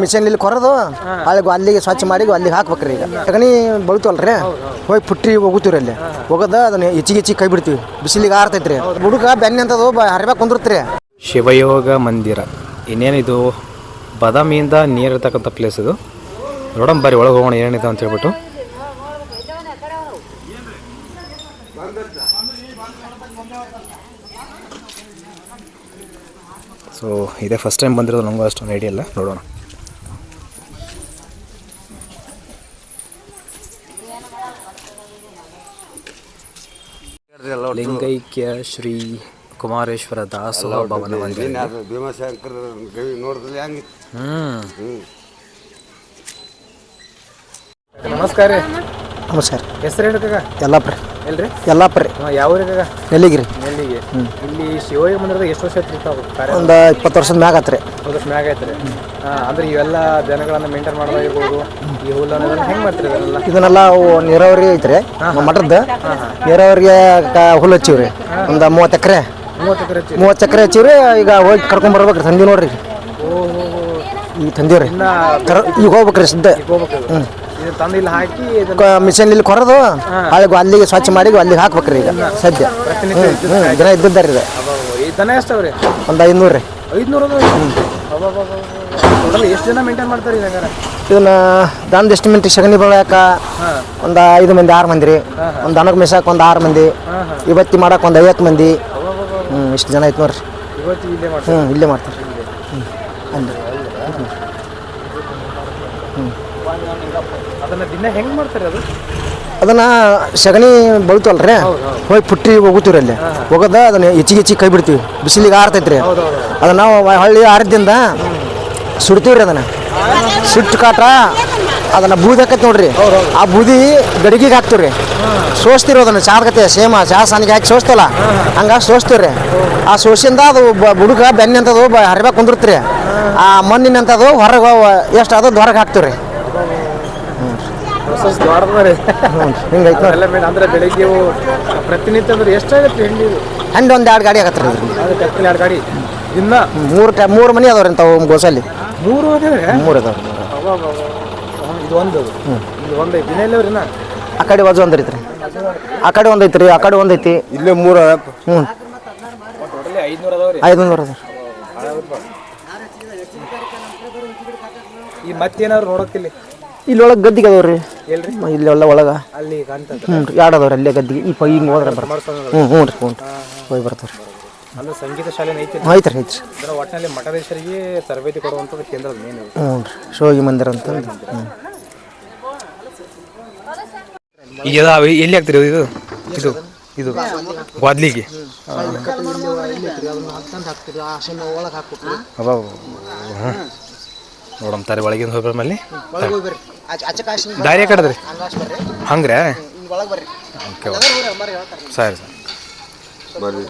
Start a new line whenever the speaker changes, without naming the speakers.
Mission ಇಲ್ಲಿ ಕೊರದು ಅಲ್ಲಿ ಅಲ್ಲಿಗೆ ಸ್ವಚ್ಛ ಮಾಡಿ ಅಲ್ಲಿಗೆ ಹಾಕ್ಬೇಕ್ರಿ ಈಗ. ಸಗಣಿ ಬಳುತ್ತಲ್ರಿ ಹೋಗಿ ಪುಟ್ಟಿ ಹೋಗುತ್ತೀವ್ರಿ ಅಲ್ಲಿ. ಹೋಗೋದ ಅದನ್ನ ಹೆಚ್ಚಿಗೆ ಹೆಚ್ಚಿಗೆ ಕೈ ಬಿಡ್ತೀವಿ. ಬಿಸಿಲಿಗೆ ಆರ್ತೈತ್ರಿ. ಹುಡುಗ ಬೆನ್ನೆ ಅಂತದು ಹರಿಬೇಕು ಕುಂದಿರ್ತ್ರಿ.
ಶಿವಯೋಗ ಮಂದಿರ. ಇನ್ನೇನಿದು? ಬಾದಾಮಿಯಿಂದ ನೀರು ಇರ್ತಕ್ಕಂಥ ಪ್ಲೇಸ್ ಇದು. ನೋಡೋಣ ಬರ್ರಿ ಒಳಗೆ ಹೋಗೋಣ ಏನಿದೆ ಅಂತ ಹೇಳ್ಬಿಟ್ಟು. ಸೊ ಇದೇ ಫಸ್ಟ್ ಟೈಮ್ ಬಂದಿರೋದು ನನಗೂ ಅಷ್ಟೊಂದು ಐಡಿಯಲ್ಲ ನೋಡೋಣ. ಲಿಂಗೈಕ್ಯ ಶ್ರೀ ಕುಮಾರೇಶ್ವರ ದಾಸೋಹ ಭವನ ಮಂದಿರ.
ಭೀಮಶಂಕರ ಗವಿ ನೋಡಿದ್ರೆ ಹೆಂಗೆ?
ಹ್ಮ್. ನಮಸ್ಕಾರ ರೀ.
ನಮಸ್ಕಾರ.
ಹೆಸರು ಹೇಳ್ಕಾಗ
ಯಲ್ಲಾಪ್ರಿ
ಎಲ್ರಿ?
ಹಾಂ
ಯಾವ ಊರಿಗೆ
ಎಲ್ಲಿಗೆ ರೀ
ನೆಲ್ಲಿಗೆ. ಇಲ್ಲಿ ಶಿವಯೋಗ ಮಂದಿರದ ಎಷ್ಟು ವರ್ಷ ಆಯ್ತು ತಾವು ಕಾರ್ಯ?
ಒಂದು ಇಪ್ಪತ್ತು ವರ್ಷದ ಮ್ಯಾಗ ಆತ್ರಿ.
ಒಂದು ವರ್ಷ ಮ್ಯಾಗ ಐತ್ರಿ ಹಾ ಅಂದ್ರೆ ಇವೆಲ್ಲ ಜನಗಳನ್ನು ಮೇಂಟೈನ್ ಮಾಡೋದಾಗಿರ್ಬೋದು ಈ ಹುಲ್ಲನ್ನ ಹೆಂಗೆ ಮಾಡ್ತೀರಿ ಇದನ್ನೆಲ್ಲ?
ಇದನ್ನೆಲ್ಲ ಅವು ನೀರಾವರಿ ಐತ್ರಿ ಮಠದ ನೀರಾವರಿಗೆ ಕ- ಹುಲ್ಲು ಹಚ್ಚಿವ್ರಿ. ಒಂದು ಮೂವತ್ತು ಎಕರೆ.
ಮೂವತ್ತು ಎಕರೆ ಹಚ್ಚಿ
ಮೂವತ್ತು ಎಕರೆ ಹಚ್ಚಿವ್ರಿ ಈಗ ಹೋಗಿ ಕರ್ಕೊಂಡ್ ಬರ್ಬೇಕ್ರಿ ತಂದಿ ನೋಡ್ರಿ. ಈಗ ತಂದೀವ್ರಿ. ಕರ್ ಈಗ ಹೋಗ್ಬೇಕ್ರಿ ಸಿದ್ಧ
ಹೋಗ್ಬೇಕು ತಂದು ಇಲ್ಲಿ ಹಾಕಿ
ಮಿಷನ್ ಇಲ್ಲಿ ಕೊರದು. ಅಲ್ಲಿಗೆ ಅಲ್ಲಿಗೆ ಸ್ವಚ್ಛ ಮಾಡಿ ಅಲ್ಲಿಗೆ ಹಾಕ್ಬೇಕ್ರಿ ಈಗ ಸದ್ಯ. ಜನ ಇದ್ದಿದ್ದಾರೆ ದಿನ ಇದ್ದಿದ್ದಾರಿ ಇದು
ದನ ಎಷ್ಟವ್ರಿ?
ಒಂದು ಐನೂರು ರೀ.
ಐದ್ನೂರ ಟೋಟಲ್ ಎಷ್ಟು ಜನ ಮೇಂಟೈನ್ ಮಾಡ್ತಾರೆ ಇದಂಗಾರ
ಇದನ್ನ ದಾನದ ಎಸ್ಟಿಮೆಂಟ್ ಸಗಣಿ ಬಳಕ ಒಂದು ಐದು ಮಂದಿ ಆರು ಮಂದಿ ರೀ. ಒಂದು ದನಕ್ಕೆ ಮೆಸಾಕ ಒಂದು ಆರು ಮಂದಿ. ಇವತ್ತಿ ಮಾಡಕ್ಕೆ ಒಂದು ಐವತ್ತು ಮಂದಿ. ಹ್ಞೂ ಇಷ್ಟು ಜನ ಐತೆ ನೋಡ್ರಿ ಹ್ಞೂ ಇಲ್ಲೇ ಮಾಡ್ತಾರೆ. ಹ್ಞೂ ಹ್ಞೂ
ಅದನ್ನ ದಿನ ಹೆಂಗ್ ಮಾಡ್ತಾರೆ ಅದು?
ಅದನ್ನ ಸಗಣಿ ಬಳುತ್ತಲ್ರಿ ಹೋಗಿ ಪುಟ್ಟಿ ಹೋಗುತ್ತೀವಿ ಅಲ್ಲಿ. ಹೋಗೋದ ಅದನ್ನ ಹೆಚ್ಚಿಗೆ ಹೆಚ್ಚಿಗೆ ಕೈ ಬಿಡ್ತೀವಿ. ಬಿಸಿಲಿಗೆ ಆರ್ತೈತ್ರಿ. ಅದನ್ನ ನಾವು ಹಳ್ಳಿ ಆರದಿಂದ ಸುಡ್ತೀವಿ ರೀ ಅದನ್ನ. ಸುಟ್ಟು ಕಾಟ ಅದನ್ನ ಬೂದಿ ಹಾಕತ್ ನೋಡ್ರಿ. ಆ ಬೂದಿ ಗಡಿಗೆಗೆ ಹಾಕ್ತೀವಿ ಸೋಸ್ತಿರೋ ಅದನ್ನ ಚಾದಕತೆ ಸೇಮ. ಚಾ ಸಾನಿಗೆ ಹಾಕಿ ಸೋಸ್ತಲ್ಲ. ಹಂಗ ಸೋಸ್ತೀವಿ ರೀ ಆ ಸೋಸಿಂದ ಅದು ಬುಡುಗ ಬೆನ್ನೆ ಅಂತದು ಬ ಹರಿಬೇಕು ಕುಂದಿರ್ತ್ರಿ. ಆ ಮಣ್ಣಿನಂತದು ಹೊರಗೆ ಎಷ್ಟು ಅದು ಹೊರಗೆ ಹಾಕ್ತೀವಿ ರೀ
ಪ್ರೊಸೆಸ್ ದೊಡ್ಡದ
ಹ್ಞೂ ಹಿಂಗೈತೆ
ಎಲ್ಲ ಮೇನ್ ಅಂದ್ರೆ ಬೆಳಿಗ್ಗೆ ಇವು ಪ್ರತಿನಿತ್ಯ ಅಂದ್ರೆ ಎಷ್ಟಾಗತ್ತೆ ಹೆಂಡಿ
ಹಂಗೆ ಒಂದು ಎರಡು ಗಾಡಿ ಆಗತ್ತೆ ರೀ
ಅದು ಕತ್ತಿನ ಎರಡು ಗಾಡಿ. ದಿನ
ಮೂರು ಟೈ ಮೂರು ಮನೆ ಅದಾವ್ರಿ ಅಂತ ಗೋಸಲ್ಲಿ.
ಮೂರು ಅದೇವೆ
ಮೂರು ಅದಾವ್ರಿ.
ಇದು ಒಂದು. ಇದು ಒಂದು ಐತಿ. ದಿನ ಇಲ್ಲವ್ರಿ ನಾ
ಆ ಕಡೆ ವಜು ಒಂದು ಐತ್ರಿ. ಆ ಕಡೆ ಒಂದು ಐತ್ರಿ ಆ ಕಡೆ ಒಂದು ಐತಿ.
ಇಲ್ಲೇ ಮೂರು
ಹ್ಞೂ
ಟೋಟಲಿ ಐದ್ನೂರ ಅದಾವ್ರಿ.
ಐದುನೂರು ಅದಾವ್ರಿ.
ಈ ಮತ್ತೇನಾದ್ರು ನೋಡಕ್ಕಿಲ್ಲ
ಇಲ್ಲಿ ಒಳಗೆ ಗದ್ದಿಗೆ ಅದಾವ್ರಿ.
ಎಲ್ರಿ
ಇಲ್ಲಿ ಒಳ್ಳೆ ಒಳಗೆ.
ಅಲ್ಲಿ ಕಾಣ್ತದ.
ಹ್ಞೂ ರೀ ಎರಡು ಅದಾವ್ರಿ ಅಲ್ಲೇ ಗದ್ದಿಗೆ ಈ ಪೈ ಈಗ ಹೋದ್ರೆ ಬರ್ತಾರೆ. ಹ್ಞೂ ಹ್ಞೂ ರೀ ಹ್ಞೂ ರೀ. ಹೋಗಿ ಬರ್ತಾರೆ.
ಅಲ್ಲ ಸಂಗೀತ ಶಾಲೆ ಐತಿ
ರೀ. ಐತ್ರಿ ಐತ್ರಿ
ಅಂದ್ರೆ ಒಟ್ಟಿನಲ್ಲಿ ಮಠದೇಶರಿಗೆ ತರಬೇತಿ ಕೊಡುವಂಥದ್ದು ಕೇಂದ್ರದ ಮೇನ್
ಹ್ಞೂ ರೀ ಶೋಗಿ ಮಂದಿರ ಅಂತ ಹ್ಞೂ
ಈಗ ಎಲ್ಲಿ ಆಗ್ತೀರಿ ಇದು ಇದು ಇದು ಗ್ವಾದ್ಲಿಗೆ ನೋಡಂತಾರೆ ಒಳಗಿನ ಒಳಗಿಂದ ಹೋಗ್ಬರ ಮೇಲೆ ದಾರಿ ಕಡದ್ರಿ? ಹಂಗ್ರೆ?
ಒಳಗೆ ಬರ್ರಿ.
ಓಕೆ ಸರಿ ಸರಿ.
ಬರ್ರಿ.